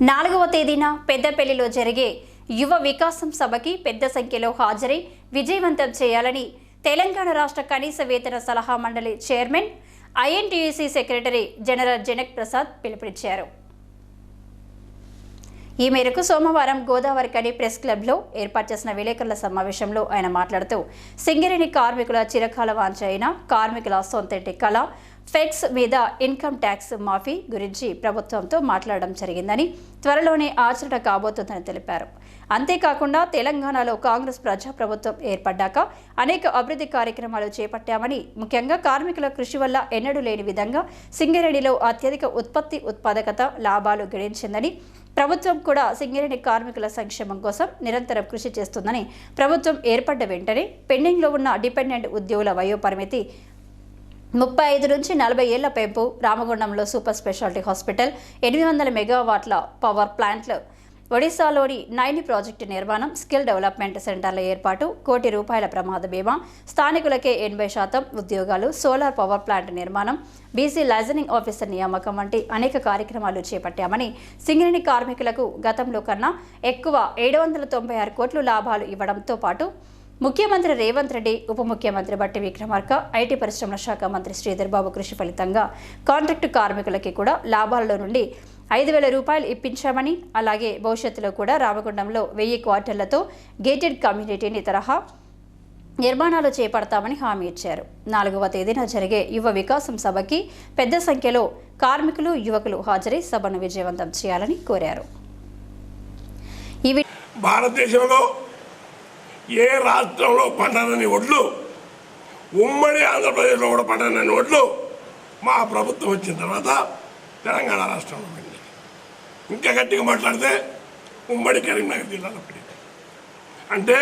నాలుగవ తేదీన పెద్దపల్లిలో జరిగే యువ వికాసం సభకి పెద్ద సంఖ్యలో హాజరై విజయవంతం చేయాలని తెలంగాణ రాష్ట్ర కనీస వేతన సలహా మండలి chairman INTUC secretary general Janak Prasad పిలుపునిచ్చారు. ఈ మేరకు సోమవారం గోదావరి కని ప్రెస్ క్లబ్లో ఏర్పాటు చేసిన విలేకరుల సమావేశంలో ఆయన మాట్లాడుతూ సింగరేణి కార్మికుల చిరకాల వాంఛ అయిన కార్మికుల సొంతటి కళ ఫెక్స్ మీద ఇన్కమ్ ట్యాక్స్ మాఫీ గురించి ప్రభుత్వంతో మాట్లాడడం జరిగిందని త్వరలోనే ఆచరణ కాబోతుందని తెలిపారు. అంతేకాకుండా తెలంగాణలో కాంగ్రెస్ ప్రజాప్రభుత్వం ఏర్పడ్డాక అనేక అభివృద్ధి కార్యక్రమాలు చేపట్టామని ముఖ్యంగా కార్మికుల కృషి వల్ల ఎన్నడూ లేని విధంగా సింగరేణిలో అత్యధిక ఉత్పత్తి ఉత్పాదకత లాభాలు గడించిందని ప్రభుత్వం కూడా సింగరేణి కార్మికుల సంక్షేమం కోసం నిరంతరం కృషి చేస్తుందని ప్రభుత్వం ఏర్పడ్డ వెంటనే పెండింగ్లో ఉన్న డిపెండెంట్ ఉద్యోగుల వయోపరిమితి ముప్పై ఐదు నుంచి నలభై ఏళ్ళ పెంపు రామగుండంలో సూపర్ స్పెషాలిటీ హాస్పిటల్ ఎనిమిది వందల మెగావాట్ల పవర్ ప్లాంట్లు ఒడిశాలోని నైని ప్రాజెక్టు నిర్మాణం స్కిల్ డెవలప్మెంట్ సెంటర్ల ఏర్పాటు కోటి రూపాయల ప్రమాద బీమా స్థానికులకే ఎనభై శాతం ఉద్యోగాలు సోలార్ పవర్ ప్లాంట్ నిర్మాణం బీసీ లైజనింగ్ ఆఫీసర్ నియామకం వంటి అనేక కార్యక్రమాలు చేపట్టామని సింగరేణి కార్మికులకు గతంలో కన్నా ఎక్కువ ఏడు వందల తొంభై ఆరు కోట్లు లాభాలు ఇవ్వడంతో పాటు ముఖ్యమంత్రి రేవంత్ రెడ్డి ఉప ముఖ్యమంత్రి బట్టి విక్రమార్క ఐటీ పరిశ్రమల శాఖ మంత్రి శ్రీధర్ బాబు కృషి ఫలితంగా కాంట్రాక్టు కార్మికులకి కూడా లాభాలలో నుండి ఐదు వేల రూపాయలు ఇప్పించామని అలాగే భవిష్యత్తులో కూడా రామగుండంలో వెయ్యి క్వార్టర్లతో గేటెడ్ కమ్యూనిటీని తరహా నిర్మాణాలు చేపడతామని హామీ ఇచ్చారు. నాలుగవ తేదీన జరిగే యువ వికాసం సభకి పెద్ద సంఖ్యలో కార్మికులు యువకులు హాజరై సభను విజయవంతం చేయాలని కోరారు. భారతదేశంలో ఏ రాష్ట్రంలో పండనని ఒడ్లు ఉమ్మడి ఆంధ్రప్రదేశ్లో కూడా పండనని ఒడ్లు మా ప్రభుత్వం వచ్చిన తర్వాత తెలంగాణ రాష్ట్రంలో పండింది. ఇంకా గట్టిగా మాట్లాడితే ఉమ్మడి కరీంనగర్ జిల్లాలో పండింది. అంటే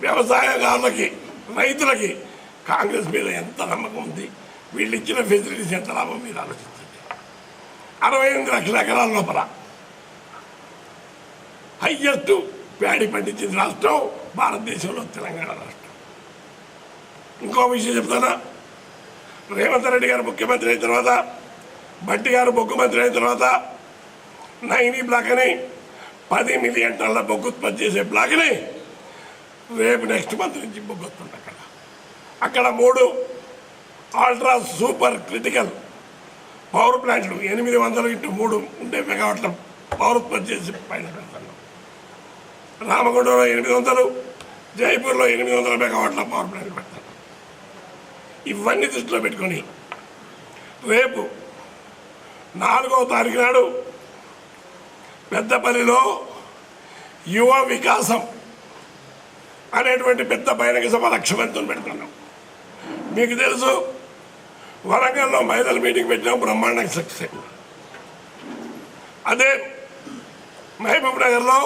వ్యవసాయదారులకి రైతులకి కాంగ్రెస్ మీద ఎంత నమ్మకం ఉంది? వీళ్ళు ఇచ్చిన ఫెసిలిటీస్ ఎంత లాభం మీరు ఆలోచించండి. అరవై ఎనిమిది లక్షల ఎకరాల లోపల హయ్యెస్ట్ ప్యాడీ పండించింది రాష్ట్రం భారతదేశంలో తెలంగాణ రాష్ట్రం. ఇంకో విషయం చెప్తానా? రేవంత్ రెడ్డి గారు ముఖ్యమంత్రి అయిన తర్వాత బట్టి గారు ముఖ్యమంత్రి అయిన తర్వాత నైని బ్లాక్ అని పది మిలియన్ టన్నుల బొగ్గు ఉత్పత్తి చేసే బ్లాక్ని రేపు నెక్స్ట్ మంత్ నుంచి బొగ్గు వస్తుంది అక్కడ. అక్కడ మూడు అల్ట్రా సూపర్ క్రిటికల్ పవర్ ప్లాంట్లు ఎనిమిది వందలు ఇంటూ మూడు ఉండే మెగావాట్ల పవర్ ఉత్పత్తి చేసి పైన పెడతాను రామగుండంలో ఎనిమిది వందలు జైపూర్లో ఎనిమిది వందల మెగావాట్ల పవర్ ప్లాంట్ పెడతారు ఇవన్నీ దృష్టిలో పెట్టుకొని రేపు నాలుగవ తారీఖు నాడు పెద్దపల్లిలో యువ వికాసం అనేటువంటి పెద్ద బహిరంగ సభ లక్ష్యమంతం పెడుతున్నాం. మీకు తెలుసు వరంగల్లో మహిళల మీటింగ్ పెట్టినాం బ్రహ్మాండంగా సక్సెస్ అయింది. అదే మహబూబ్ నగర్లో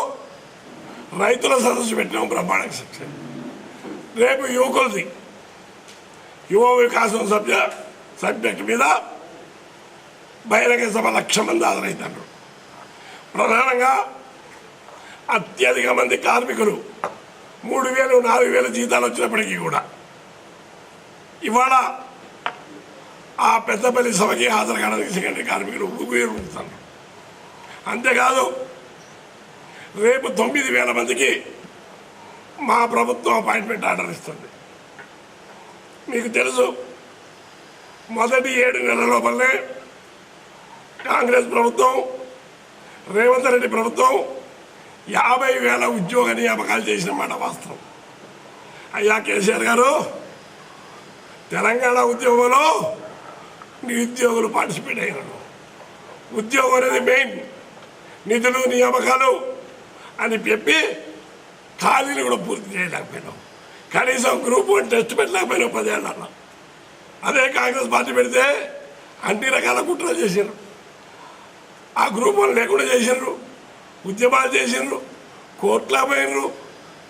రైతుల సదస్సు పెట్టినాం బ్రహ్మాండ సక్సెస్ రేపు యువకులది యువ వికాసం సభ్య సబ్జెక్ట్ మీద బహిరంగ సభ లక్ష మంది హాజరవుతారు ప్రధానంగా అత్యధిక మంది కార్మికులు మూడు వేలు నాలుగు వేల జీతాలు వచ్చినప్పటికీ కూడా ఇవాళ ఆ పెద్దపల్లి సభకి హాజరు కావడానికి సెకండరీ కార్మికులు ఊపిరుతారు అంతేకాదు రేపు తొమ్మిది వేల మందికి మా ప్రభుత్వం అపాయింట్మెంట్ ఆర్డర్ ఇస్తుంది. మీకు తెలుసు మొదటి ఏడు నెలల లోపలనే కాంగ్రెస్ ప్రభుత్వం రేవంత్ రెడ్డి ప్రభుత్వం యాభై వేల ఉద్యోగ నియామకాలు చేసిన మాట వాస్తవం. అయ్యా కేసీఆర్ గారు తెలంగాణ ఉద్యోగంలో నిరుద్యోగులు పార్టిసిపేట్ అయినారు ఉద్యోగం అనేది మెయిన్ నిధులు నియామకాలు అని చెప్పి ఖాళీలు కూడా పూర్తి చేయలేకపోయినాం. కనీసం గ్రూప్ వన్ టెస్ట్ పెట్టలేకపోయినాం పదేళ్ళలో అదే కాంగ్రెస్ పార్టీ పెడితే అన్ని రకాల కుట్రలు చేశారు ఆ గ్రూప్ వన్ లేకుండా చేసిండ్రు ఉద్యమాలు చేసిండ్రు కోర్టులో పోయినరు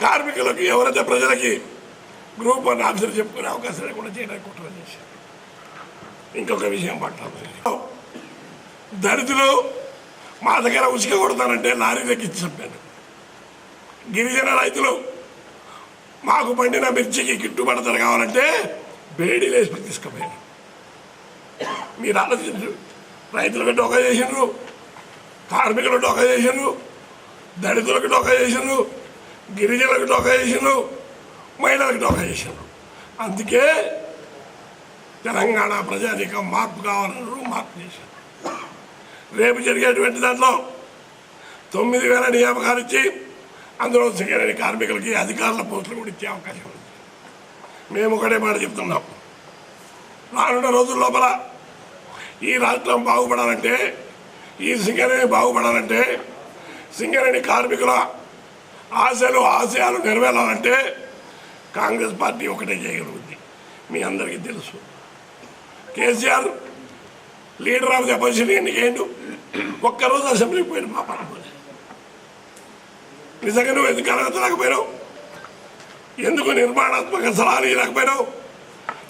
కార్మికులకు ఎవరైతే ప్రజలకి గ్రూప్ వన్ ఆఫీసర్ చెప్పుకునే అవకాశం లేకుండా చేయడానికి కుట్రలు చేశారు ఇంకొక విషయం పట్టాలి. దళితులు మా దగ్గర ఉచిక కొడతానంటే లారీ ఎక్కించి చెప్పాను గిరిజన రైతులు మాకు పండిన మిర్చికి గిట్టుబడతారు కావాలంటే బేడీ లేసి తీసుకుపోయారు. మీరు ఆలోచించు రైతులకు డొక్క చేసిండ్రు కార్మికులు డొక్క చేసిండ్రు దళితులకు డొక్క చేసిండ్రు గిరిజనులకు డొక్క చేసిండ్రు మహిళలకు డొక్క చేసిండ్రు. అందుకే తెలంగాణ ప్రజానీకం మార్పు కావాలన్నారు మార్పు చేశారు రేపు జరిగేటువంటి దాంట్లో తొమ్మిది వేల నియామకాలు ఇచ్చి అందులో సింగరేణి కార్మికులకి అధికారుల పోస్టులు కూడా ఇచ్చే అవకాశం ఉంది. మేము ఒకటే మాట చెప్తున్నాం. రానున్న రోజుల లోపల ఈ రాష్ట్రం బాగుపడాలంటే ఈ సింగరేణి బాగుపడాలంటే సింగరేణి కార్మికుల ఆశలు ఆశయాలు నెరవేరాలంటే కాంగ్రెస్ పార్టీ ఒకటే చేయగలుగుతుంది మీ అందరికీ తెలుసు. KCR leader of the opposition ఎన్నికేయండు ఒక్కరోజు అసెంబ్లీకి పోయిన మా పరమ నిజంగా నువ్వు ఎందుకు అడగలేకపోయినావు ఎందుకు నిర్మాణాత్మక సలహాలు ఇవ్వలేకపోయినావు?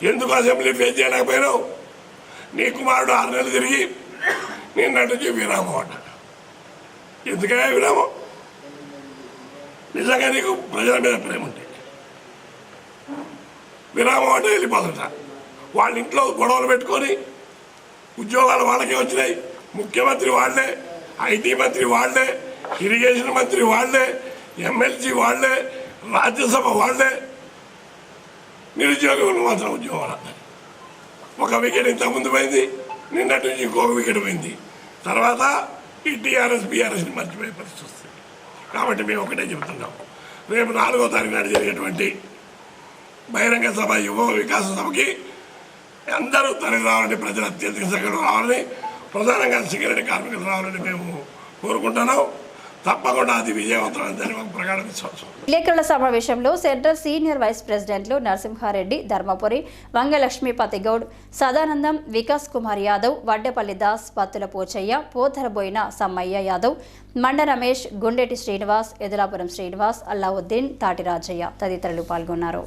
ఎందుకు అసెంబ్లీ ఫేస్ చేయలేకపోయినావు? నీ కుమారుడు ఆరు నెలలు తిరిగి నిన్నటి నుంచి విరామం అన్నాడు ఎందుకయ్యా విరామం? నిజంగా నీకు ప్రజల మీద ప్రేమ ఉంటే విరామం అంటే వెళ్ళిపోతుంట. వాళ్ళ ఇంట్లో గొడవలు పెట్టుకొని ఉద్యోగాలు వాళ్ళకే వచ్చినాయి. ముఖ్యమంత్రి వాళ్ళే ఐటీ మంత్రి వాళ్ళే ఇరిగేషన్ మంత్రి వాళ్ళే ఎమ్మెల్సీ వాళ్ళే రాజ్యసభ వాళ్ళే. నిరుద్యోగులు మాత్రం ఉద్యోగాలు ఒక వికెట్ ఇంతకుముందు ముందు పోయింది నిన్నటి నుంచి ఇంకొక వికెట్ పోయింది. తర్వాత ఈ టీఆర్ఎస్ బీఆర్ఎస్ని మర్చిపోయే పరిస్థితి వస్తుంది. కాబట్టి మేము ఒకటే చెబుతున్నాం. రేపు నాలుగో తారీఖు నాడు జరిగేటువంటి బహిరంగ సభ యువ వికాస సభకి అందరూ తరలి రావాలని ప్రజలు అత్యధిక సంఖ్యలో రావాలని ప్రధానంగా సిగరెట్ కార్మికులు రావాలని మేము కోరుకుంటున్నాం. తప్పకుండా అది విజయవంతమైందని మాకు విలేకరుల సమావేశంలో సెంట్రల్ సీనియర్ వైస్ ప్రెసిడెంట్లు నరసింహారెడ్డి ధర్మపురి వంగలక్ష్మి గౌడ్ సదానందం వికాస్ కుమార్ యాదవ్ వడ్డేపల్లి దాస్ పత్తుల పోచయ్య పోతరబోయిన సమ్మయ్య యాదవ్ మండ రమేష్ గుండెటి శ్రీనివాస్ ఎదులాపురం శ్రీనివాస్ అల్లావుద్దీన్ తాటి రాజయ్య తదితరులు పాల్గొన్నారు.